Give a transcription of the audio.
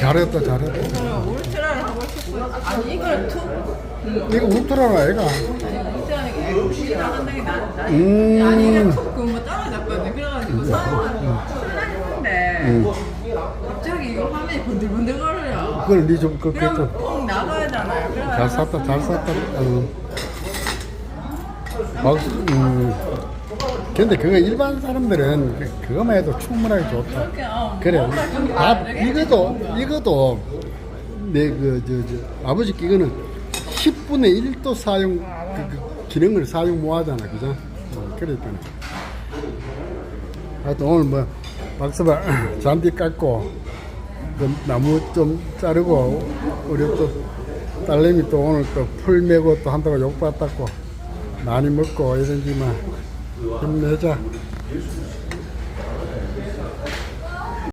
잘했다 잘했다 울트라를 하고 싶어요. 아니 이걸 투 이거 울트라라 애가 게 나. 나 음. 아니 이게 툭그뭐 떨어졌거든. 그래가지고 출근했는데 갑자기 이거 화면이 번들번들거려요. 그걸 니좀 그렇게 그럼 좀 꼭 나가야 잖아요. 잘 샀다 잘 샀다 어. 박수 음. 근데 그거 일반 사람들은 그- 그거만 해도 충분하게 좋다. 그래. 밥 다르게 이것도 이것도 내 그 저 저 아버지 끼거는 10분의 1도 사용 그, 그 기능을 사용 못 하잖아. 그죠? 어, 그랬더니 하여튼 오늘 뭐 박서발 잔디 깎고 그 나무 좀 자르고 우리 또 딸내미 또 오늘 또 풀 메고 또 한다고 욕받았고 많이 먹고 이러지만 힘내자